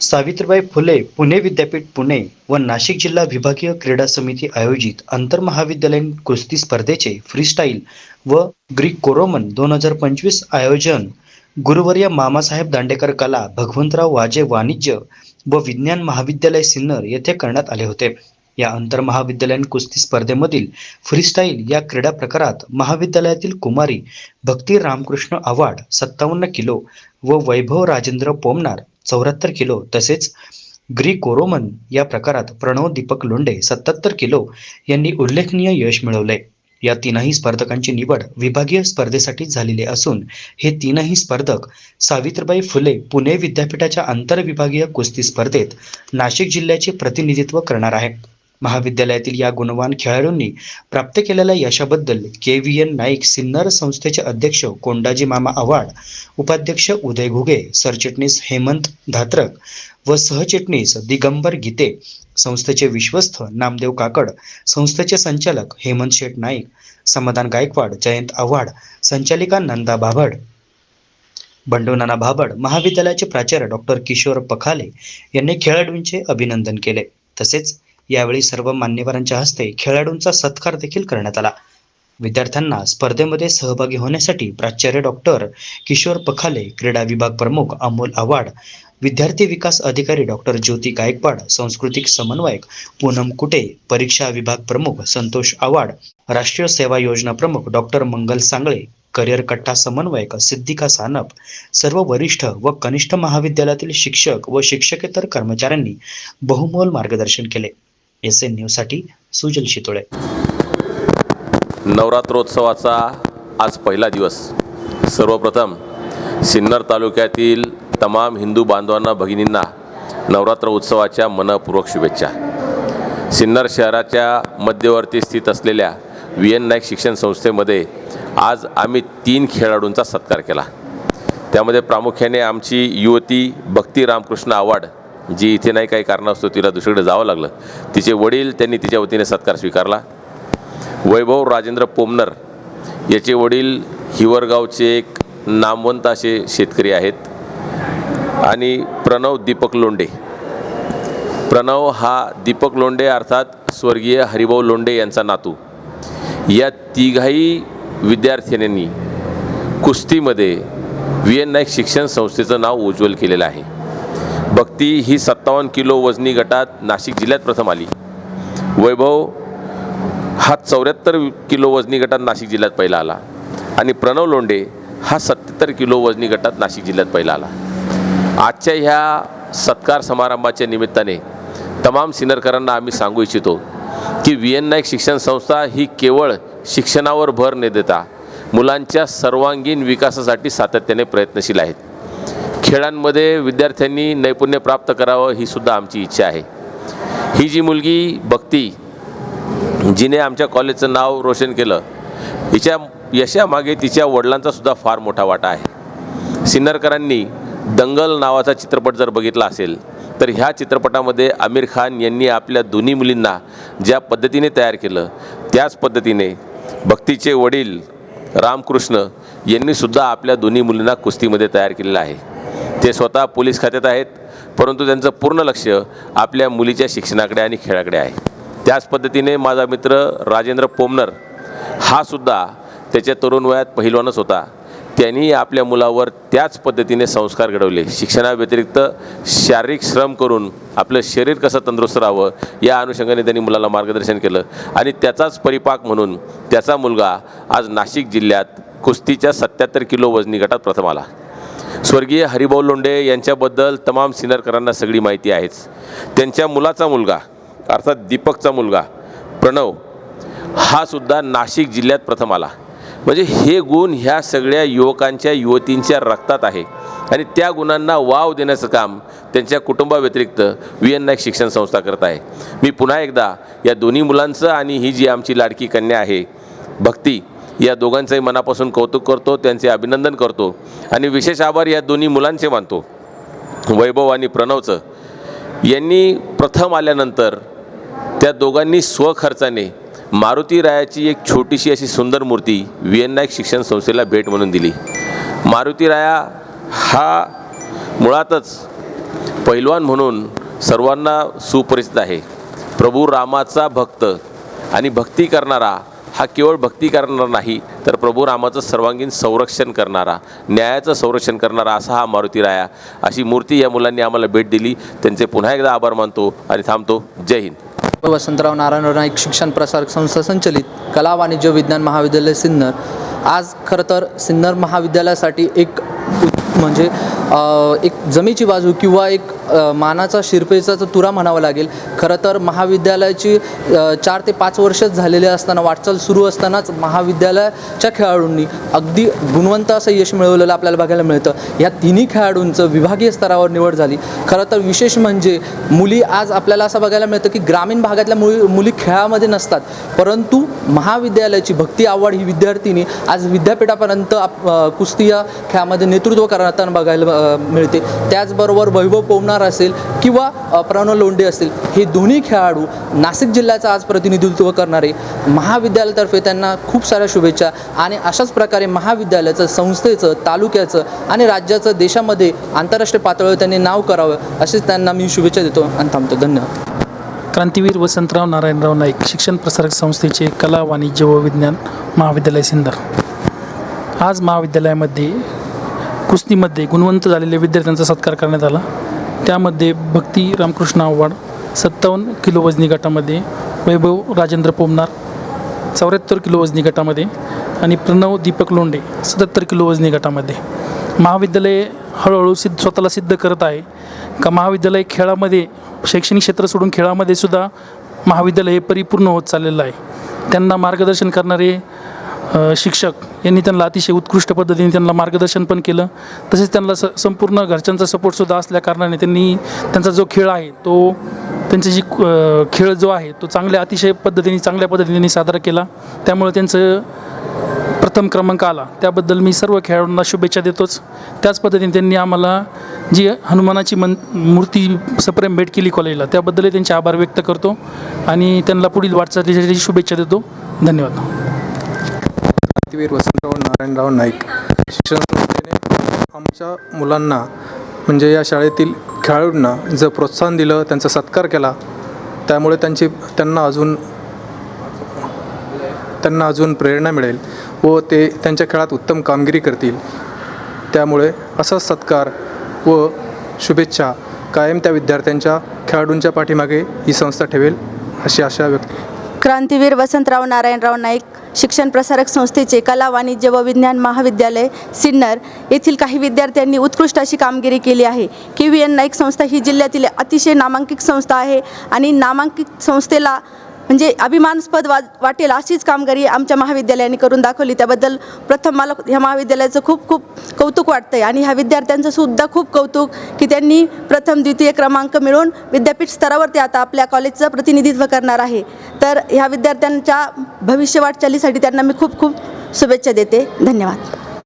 सावित्रीबाई फुले पुणे विद्यापीठ पुणे व नाशिक जिल्हा विभागीय क्रीडा समिती आयोजित आंतरमहाविद्यालयीन कुस्ती स्पर्धेचे फ्रीस्टाईल व ग्रीक कोरोमन दोन हजार पंचवीस आयोजन. गुरुवर्य मामासाहेब दांडेकर कला भगवंतराव वाजे वाणिज्य व विज्ञान महाविद्यालय सिन्नर येथे करण्यात आले होते. या आंतरमहाविद्यालयीन कुस्ती स्पर्धेमधील फ्रीस्टाईल या क्रीडा प्रकारात महाविद्यालयातील कुमारी भक्ती रामकृष्ण आव्हाड सत्तावन्न किलो व वैभव राजेंद्र पोमनार चौऱ्याहत्तर किलो तसेच ग्री कोरोमन या प्रकारात प्रणव दीपक लोंडे सत्याहत्तर किलो यांनी उल्लेखनीय यश मिळवले या तीनही स्पर्धकांची निवड विभागीय स्पर्धेसाठी झालेली असून हे तीनही स्पर्धक सावित्रीबाई फुले पुणे विद्यापीठाच्या आंतरविभागीय कुस्ती स्पर्धेत नाशिक जिल्ह्याचे प्रतिनिधित्व करणार आहेत. महाविद्यालयातील या गुणवान खेळाडूंनी प्राप्त केलेल्या यशाबद्दल K V N Naik Sinnar संस्थेचे अध्यक्ष कोंडाजी मामा आव्हाड उपाध्यक्ष उदय घुगे सरचिटणीस हेमंत धात्रक व सहचिटणीस दिगंबर गीते संस्थेचे विश्वस्त नामदेव काकड संस्थेचे संचालक हेमंत शेठ नाईक समाधान गायकवाड जयंत आव्हाड संचालिका नंदा भाभड बंडू भाभड महाविद्यालयाचे प्राचार्य डॉक्टर किशोर पखाले यांनी खेळाडूंचे अभिनंदन केले. तसेच यावेळी सर्व मान्यवरांच्या हस्ते खेळाडूंचा सत्कार देखील करण्यात आला. विद्यार्थ्यांना स्पर्धेमध्ये सहभागी होण्यासाठी प्राचार्य डॉक्टर किशोर पखाले क्रीडा विभाग प्रमुख अमोल आव्हाड विद्यार्थी विकास अधिकारी डॉक्टर ज्योती गायकवाड सांस्कृतिक समन्वयक पूनम कुटे परीक्षा विभाग प्रमुख संतोष आव्हाड राष्ट्रीय सेवा योजना प्रमुख डॉक्टर मंगल सांगळे करिअर कट्टा समन्वयक सिद्धिका सानप सर्व वरिष्ठ व कनिष्ठ महाविद्यालयातील शिक्षक व शिक्षकेतर कर्मचाऱ्यांनी बहुमोल मार्गदर्शन केले. एस एन न्यूजसाठी सुजल शितोळे. नवरात्रोत्सवाचा आज पहिला दिवस. सर्वप्रथम सिन्नर तालुक्यातील तमाम हिंदू बांधवांना भगिनींना नवरात्र उत्सवाच्या मनपूर्वक शुभेच्छा. सिन्नर शहराच्या मध्यवर्ती स्थित असलेल्या व्ही एन नाईक शिक्षण संस्थेमध्ये आज आम्ही तीन खेळाडूंचा सत्कार केला. त्यामध्ये प्रामुख्याने आमची युवती भक्ती रामकृष्ण आव्हाड जी इथे नाही काही कारणास्तव तिला दुसरीकडे जावं लागलं. तिचे वडील त्यांनी तिच्या वतीने सत्कार स्वीकारला. वैभव राजेंद्र पोमनर याचे वडील हिवरगावचे एक नामवंत असे शेतकरी आहेत. आणि प्रणव दीपक लोंडे प्रणव हा दीपक लोंडे अर्थात स्वर्गीय हरिभाऊ लोंडे यांचा नातू. या तिघाही विद्यार्थिनींनी कुस्तीमध्ये व्ही एन नाईक शिक्षण संस्थेचं नाव उज्ज्वल केलेलं आहे. भक्ती ही सत्तावन्न किलो वजनी गटात नाशिक जिल्ह्यात प्रथम आली. वैभव हा चौऱ्याहत्तर किलो वजनी गटात नाशिक जिल्ह्यात पहिला आला. आणि प्रणव लोंढे हा सत्याहत्तर किलो वजनी गटात नाशिक जिल्ह्यात पहिला आला. आजच्या ह्या सत्कार समारंभाच्या निमित्ताने तमाम सिनरकरांना आम्ही सांगू इच्छितो की व्ही एन नाईक शिक्षण संस्था ही केवळ शिक्षणावर भर न देता मुलांच्या सर्वांगीण विकासासाठी सातत्याने प्रयत्नशील आहेत. खेळांमध्ये विद्यार्थ्यांनी नैपुण्य प्राप्त करावं ही सुद्धा आमची इच्छा आहे. ही जी मुलगी भक्ती जिने आमच्या कॉलेजचं नाव रोशन केलं हिच्या यशामागे तिच्या वडिलांचा सुद्धा फार मोठा वाटा आहे. सिन्नरकरांनी दंगल नावाचा चित्रपट जर बघितला असेल तर ह्या चित्रपटामध्ये आमिर खान यांनी आपल्या दोन्ही मुलींना ज्या पद्धतीने तयार केलं त्याच पद्धतीने भक्तीचे वडील रामकृष्ण यांनीसुद्धा आपल्या दोन्ही मुलींना कुस्तीमध्ये तयार केलेलं आहे. ते स्वतः पोलीस खात्यात आहेत परंतु त्यांचं पूर्ण लक्ष आपल्या मुलीच्या शिक्षणाकडे आणि खेळाकडे आहे. त्याच पद्धतीने माझा मित्र राजेंद्र पोमनर हा सुद्धा त्याच्या तरुण वयात पहिलवानच होता. त्यांनी आपल्या मुलावर त्याच पद्धतीने संस्कार घडवले. शिक्षणाव्यतिरिक्त शारीरिक श्रम करून आपलं शरीर कसं तंदुरुस्त राहावं या अनुषंगाने त्यांनी मुलाला मार्गदर्शन केलं आणि त्याचाच परिपाक म्हणून त्याचा मुलगा आज नाशिक जिल्ह्यात कुस्तीच्या सत्याहत्तर किलो वजनी गटात प्रथम आला. स्वर्गीय हरिभाऊ लोंढे यांच्याबद्दल तमाम सिनरकरांना सगळी माहिती आहेच. त्यांच्या मुलाचा मुलगा अर्थात दीपकचा मुलगा प्रणव हा सुद्धा नाशिक जिल्ह्यात प्रथम आला. म्हणजे हे गुण ह्या सगळ्या युवकांच्या युवतींच्या रक्तात आहे. आणि त्या गुणांना वाव देण्याचं काम त्यांच्या कुटुंबाव्यतिरिक्त व्ही एन नाईक शिक्षण संस्था करत आहे. मी पुन्हा एकदा या दोन्ही मुलांचं आणि ही जी आमची लाडकी कन्या आहे भक्ती या दोघांचंही मनापासून कौतुक करतो त्यांचे अभिनंदन करतो आणि विशेष आभार या दोन्ही मुलांचे मानतो. वैभव आणि प्रणवचं. यांनी प्रथम आल्यानंतर त्या दोघांनी स्वखर्चाने मारुती रायाची एक छोटीशी अशी सुंदर मूर्ती व्ही शिक्षण संस्थेला भेट म्हणून दिली. मारुती राया हा मुळातच पैलवान म्हणून सर्वांना सुपरिचित आहे. प्रभू रामाचा भक्त आणि भक्ती करणारा हा केवळ भक्ती करणारा नाही तर प्रभू रामाचं सर्वांगीण संरक्षण करणारा न्यायाचं संरक्षण करणारा असा हा मारुती राया. अशी मूर्ती या मुलांनी आम्हाला भेट दिली. त्यांचे पुन्हा एकदा आभार मानतो आणि थांबतो. जय हिंद. वसंतराव नारायण नाईक शिक्षण प्रसारक संस्था संचलित कला वाणिज्य विज्ञान महाविद्यालय सिन्नर. आज खरं तर सिन्नर महाविद्यालयासाठी एक म्हणजे एक जमेची बाजू किंवा एक मानाचा शिरपेचा तर तुरा म्हणावा लागेल. खरं तर महाविद्यालयाची चार ते पाच वर्षच झालेले असताना वाटचाल सुरू असतानाच महाविद्यालयाच्या खेळाडूंनी अगदी गुणवंत असं यश मिळवलेलं आपल्याला बघायला मिळतं. या तिन्ही खेळाडूंचं विभागीय स्तरावर निवड झाली. खरं तर विशेष म्हणजे मुली आज आपल्याला असं बघायला मिळतं की ग्रामीण भागातल्या मुली मुली खेळामध्ये नसतात. परंतु महाविद्यालयाची भक्ती आवड ही विद्यार्थिनी आज विद्यापीठापर्यंत आप कुस्ती या खेळामध्ये नेतृत्व करताना बघायला मिळते. त्याचबरोबर वैभव पोवणार असेल किंवा प्रणव लोंढे असतील हे दोन्ही खेळाडू नाशिक जिल्ह्याचं आज प्रतिनिधित्व करणारे महाविद्यालयातर्फे त्यांना खूप साऱ्या शुभेच्छा आणि अशाच प्रकारे महाविद्यालयाचं संस्थेचं तालुक्याचं आणि राज्याचं देशामध्ये आंतरराष्ट्रीय पातळीवर त्यांनी नाव करावं असेच त्यांना मी शुभेच्छा देतो आणि थांबतो. धन्यवाद. क्रांतीवीर वसंतराव नारायणराव नाईक शिक्षण प्रसारक संस्थेचे कला वाणिज्य व विज्ञान महाविद्यालय सिंदर. आज महाविद्यालयामध्ये कुस्तीमध्ये गुणवंत झालेल्या विद्यार्थ्यांचा सत्कार करण्यात आला. त्यामध्ये भक्ती रामकृष्ण आव्हाड सत्तावन्न किलो वजनी गटामध्ये वैभव राजेंद्र पोमनार चौऱ्याहत्तर किलो वजनी गटामध्ये आणि प्रणव दीपक लोंडे सत्याहत्तर किलो वजनी गटामध्ये. महाविद्यालय हळूहळू सिद्ध स्वतःला सिद्ध करत आहे. का महाविद्यालय खेळामध्ये शैक्षणिक क्षेत्र सोडून खेळामध्ये सुद्धा महाविद्यालय हे परिपूर्ण होत चाललेलं आहे. त्यांना मार्गदर्शन करणारे शिक्षक यांनी त्यांना अतिशय उत्कृष्ट पद्धतीने त्यांना मार्गदर्शन पण केलं. तसेच त्यांना स संपूर्ण घरच्यांचा सपोर्टसुद्धा असल्याकारणाने त्यांनी त्यांचा जो खेळ आहे तो त्यांचा जी खेळ जो आहे तो चांगल्या अतिशय पद्धतीने चांगल्या पद्धतीने सादर साजरा केला. त्यामुळे त्यांचं प्रथम क्रमांक आला. त्याबद्दल मी सर्व खेळाडूंना शुभेच्छा देतोच. त्याच पद्धतीने त्यांनी आम्हाला जी हनुमानाची मन मूर्ती सप्रेम भेट केली कॉलेजला त्याबद्दलही त्यांचे आभार व्यक्त करतो आणि त्यांना पुढील वाटचालीसाठी शुभेच्छा देतो. धन्यवाद. क्रांतीवीर वसंतराव नारायणराव नाईक. शिक्षण संस्थेने आमच्या मुलांना म्हणजे या शाळेतील खेळाडूंना जर प्रोत्साहन दिलं त्यांचा सत्कार केला त्यामुळे त्यांची त्यांना अजून त्यांना अजून प्रेरणा मिळेल व ते त्यांच्या खेळात उत्तम कामगिरी करतील. त्यामुळे असा सत्कार व शुभेच्छा कायम त्या विद्यार्थ्यांच्या खेळाडूंच्या पाठीमागे ही संस्था ठेवेल अशी आशा व्यक्त क्रांतीवीर वसंतराव नारायणराव नाईक. शिक्षण प्रसारक संस्थेचे कला वाणिज्य व विज्ञान महाविद्यालय सिन्नर येथील काही विद्यार्थ्यांनी उत्कृष्ट अशी कामगिरी केली आहे. के व्ही एन नाईक संस्था ही जिल्ह्यातील अतिशय नामांकित संस्था आहे आणि नामांकित संस्थेला म्हणजे अभिमानास्पद वा वाटेल अशीच कामगिरी आमच्या महाविद्यालयाने करून दाखवली. त्याबद्दल प्रथम मला ह्या महाविद्यालयाचं खूप खूप कौतुक वाटतं आहे आणि ह्या विद्यार्थ्यांचं सुद्धा खूप कौतुक की त्यांनी प्रथम द्वितीय क्रमांक मिळवून विद्यापीठ स्तरावर ते आता आपल्या कॉलेजचं प्रतिनिधित्व करणार आहे. तर ह्या विद्यार्थ्यांच्या भविष्य वाटचालीसाठी त्यांना मी खूप खूप शुभेच्छा देते. धन्यवाद.